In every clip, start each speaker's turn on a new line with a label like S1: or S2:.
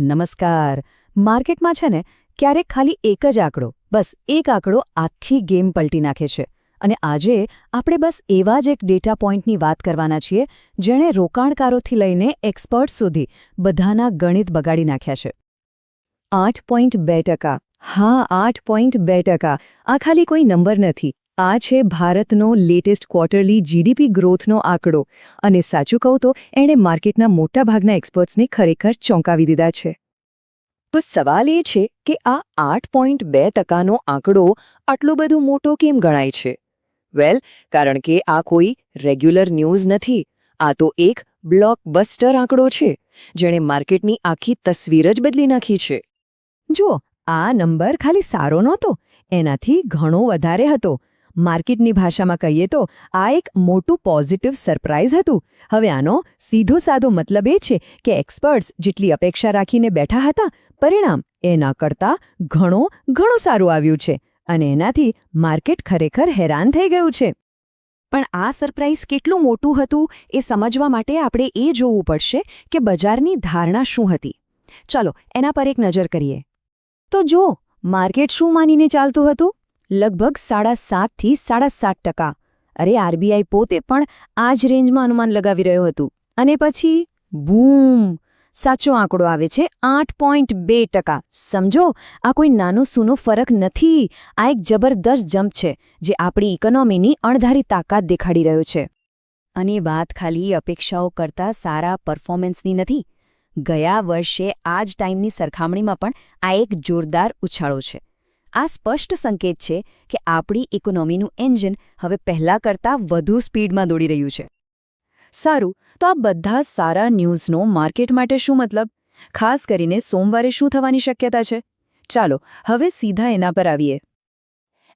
S1: નમસ્કાર. માર્કેટમાં છે ને, ક્યારેક ખાલી એક જ આંકડો, બસ એક આંકડો આખી ગેમ પલટી નાખે છે. અને આજે આપણે બસ એવા જ એક ડેટા પોઈન્ટની વાત કરવાના છીએ, જેણે રોકાણકારોથી લઈને એક્સપર્ટ્સ સુધી બધાના ગણિત બગાડી નાખ્યા છે. આઠ પોઈન્ટ બે ટકા. હા, આઠ પોઈન્ટ બે ટકા. આ ખાલી કોઈ નંબર નથી. આ છે ભારતનો લેટેસ્ટ ક્વાર્ટરલી જીડીપી ગ્રોથનો આંકડો. અને સાચું કહું તો, એણે માર્કેટના મોટાભાગના એક્સપર્ટ્સને ખરેખર ચોંકાવી દીધા છે. તો સવાલ એ છે કે આ આઠ પોઈન્ટ બે ટકાનો આંકડો આટલો બધો મોટો કેમ ગણાય છે? વેલ કારણ કે આ કોઈ રેગ્યુલર ન્યૂઝ નથી. આ તો એક બ્લોકબસ્ટર આંકડો છે, જેણે માર્કેટની આખી તસવીર જ બદલી નાખી છે. જુઓ, આ નંબર ખાલી સારો નહોતો, એનાથી ઘણો વધારે હતો. માર્કેટની ભાષામાં કહીએ તો આ એક મોટું પોઝિટિવ સરપ્રાઇઝ હતું. હવે આનો સીધો સાધો મતલબ એ છે કે એક્સપર્ટ્સ જેટલી અપેક્ષા રાખીને બેઠા હતા, પરિણામ એના કરતાં ઘણો, ઘણું સારું આવ્યું છે અને એનાથી માર્કેટ ખરેખર હેરાન થઈ ગયું છે. પણ આ સરપ્રાઇઝ કેટલું મોટું હતું એ સમજવા માટે આપણે એ જોવું પડશે કે બજારની ધારણા શું હતી. ચલો એના પર એક નજર કરીએ. તો જો, માર્કેટ શું માનીને ચાલતું હતું? લગભગ સાડા સાતથી સાડા સાત ટકા. અરે, આરબીઆઈ પોતે પણ આ જ રેન્જમાં અનુમાન લગાવી રહ્યું હતું. અને પછી, બૂમ! સાચો આંકડો આવે છે આઠ પોઈન્ટ બે ટકા. સમજો, આ કોઈ નાનો સૂનો ફરક નથી. આ એક જબરદસ્ત જમ્પ છે, જે આપણી ઇકોનોમીની અણધારી તાકાત દેખાડી રહ્યો છે. અને વાત ખાલી અપેક્ષાઓ કરતાં સારા પરફોર્મન્સની નથી. ગયા વર્ષે આ જ ટાઈમની સરખામણીમાં પણ આ એક જોરદાર ઉછાળો છે. આ સ્પષ્ટ સંકેત છે કે આપણી ઇકોનોમીનું એન્જિન હવે પહેલાં કરતાં વધુ સ્પીડમાં દોડી રહ્યું છે. સારું, તો આ બધા સારા ન્યૂઝનો માર્કેટ માટે શું મતલબ? ખાસ કરીને સોમવારે શું થવાની શક્યતા છે? ચાલો, હવે સીધા એના પર આવીએ.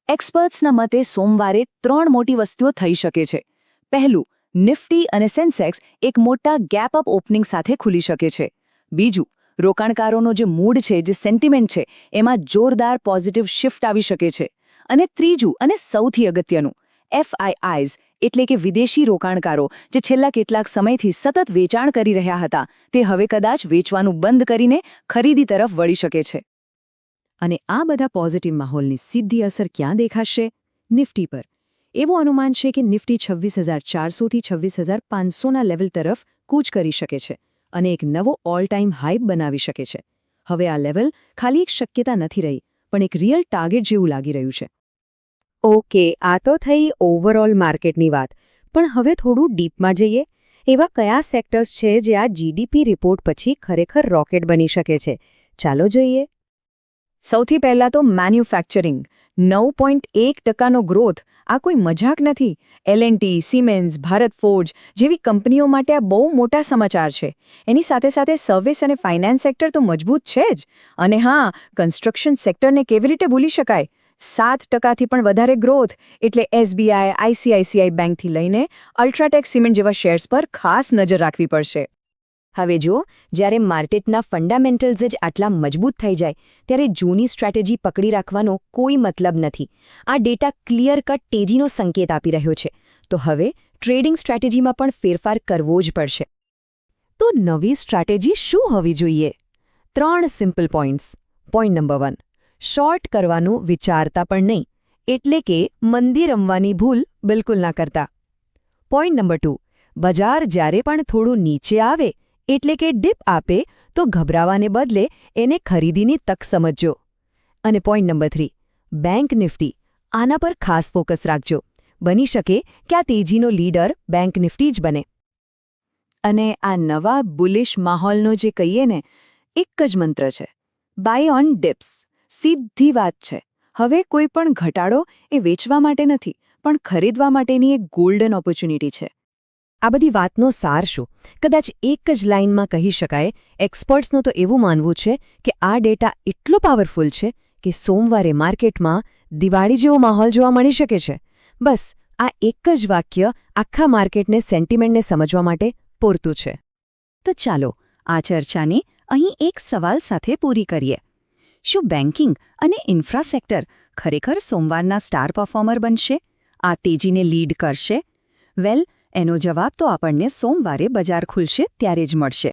S1: એક્સપર્ટ્સના મતે સોમવારે ત્રણ મોટી વસ્તુઓ થઈ શકે છે. પહેલું, નિફ્ટી અને સેન્સેક્સ એક મોટા ગેપ અપ ઓપનિંગ સાથે ખુલી શકે છે. બીજું રોકાણકારોનો જે મૂડ છે, જે સેન્ટિમેન્ટ છે, એમાં જોરદાર પોઝિટિવ શિફ્ટ આવી શકે છે. અને ત્રીજું અને સૌથી અગત્યનું એફઆઈઆઈઝ એટલે કે વિદેશી રોકાણકારો, જે છેલ્લા કેટલાક સમયથી સતત વેચાણ કરી રહ્યા હતા, તે હવે કદાચ વેચવાનું બંધ કરીને ખરીદી તરફ વળી શકે છે. અને આ બધા પોઝિટિવ માહોલની સીધી અસર ક્યાં દેખાશે? નિફ્ટી પર. એવું અનુમાન છે કે નિફ્ટી છવ્વીસ હજાર ચારસોથી છવ્વીસ હજાર પાંચસોના લેવલ તરફ કૂચ કરી શકે છે. અને એક નવો ઓલ ટાઈમ હાઈપ બનાવી શકે છે. હવે આ લેવલ ખાલી એક શક્યતા નથી રહી, પણ એક રિયલ ટાર્ગેટ જેવું લાગી રહ્યું છે. ઓકે, આ તો થઈ ઓવરઓલ માર્કેટની વાત, પણ હવે થોડું ડીપમાં જઈએ. એવા કયા સેક્ટર્સ છે જે આ જીડીપી રિપોર્ટ પછી ખરેખર રોકેટ બની શકે છે? ચાલો જોઈએ. સૌથી પહેલાં તો મેન્યુફેક્ચરિંગ નવ પોઈન્ટ એક ટકાનો ગ્રોથ આ કોઈ મજાક નથી. એલએનટી સિમેન્સ ભારત ફોર્જ જેવી કંપનીઓ માટે આ બહુ મોટા સમાચાર છે. એની સાથે સાથે સર્વિસ અને ફાઇનાન્સ સેક્ટર તો મજબૂત છે જ. અને હા કન્સ્ટ્રક્શન સેક્ટરને કેવી રીતે ભૂલી શકાય? સાત ટકાથી પણ વધારે ગ્રોથ એટલે એસબીઆઈ આઈસીઆઈસીઆઈ બેંકથી લઈને અલ્ટ્રાટેક સિમેન્ટ જેવા શેર્સ પર ખાસ નજર રાખવી પડશે. હવે જો જ્યારે માર્કેટના ફંડામેન્ટલ્સ જ આટલા મજબૂત થઈ જાય, ત્યારે જૂની સ્ટ્રેટેજી પકડી રાખવાનો કોઈ મતલબ નથી. આ ડેટા ક્લિયર કટ તેજીનો સંકેત આપી રહ્યો છે. તો હવે ટ્રેડિંગ સ્ટ્રેટેજીમાં પણ ફેરફાર કરવો જ પડશે. તો નવી સ્ટ્રેટેજી શું હોવી જોઈએ? ત્રણ simple points point number one short કરવાનું વિચારતા પણ નહીં. એટલે કે મંદી રમવાની ભૂલ બિલકુલ ના કરતા. પોઈન્ટ નંબર ટુ બજાર જ્યારે પણ થોડું નીચે આવે એટલે કે ડીપ આપે તો ગભરાવાને બદલે એને ખરીદીની તક સમજજો. અને point number three bank Nifty આના પર ખાસ ફોકસ રાખજો. બની શકે કે આ તેજીનો લીડર બેંક નિફ્ટી જ બને. અને આ નવા બુલિશ માહોલનો જે કહીએ ને, એક જ મંત્ર છે. બાય ઓન ડિપ્સ સીધી વાત છે. હવે કોઈ પણ ઘટાડો એ વેચવા માટે નથી, પણ ખરીદવા માટેની એક ગોલ્ડન ઓપોર્ચ્યુનિટી છે. આ બધી વાતનો સાર શું? કદાચ એક જ લાઇનમાં કહી શકાય, એક્સપર્ટ્સનું તો એવું માનવું છે કે આ ડેટા એટલો પાવરફુલ છે કે સોમવારે માર્કેટમાં દિવાળી જેવો માહોલ જોવા મળી શકે છે. બસ, આ એક જ વાક્ય આખા માર્કેટને સેન્ટિમેન્ટને સમજવા માટે પૂરતું છે. તો ચાલો, આ ચર્ચાને અહીં એક સવાલ સાથે પૂરી કરીએ. શું બેન્કિંગ અને ઇન્ફ્રાસેક્ટર ખરેખર સોમવારના સ્ટાર પરફોર્મર બનશે? આ તેજીને લીડ કરશે? વેલ એનો જવાબ તો આપણને સોમવારે બજાર ખુલશે ત્યારે જ મળશે.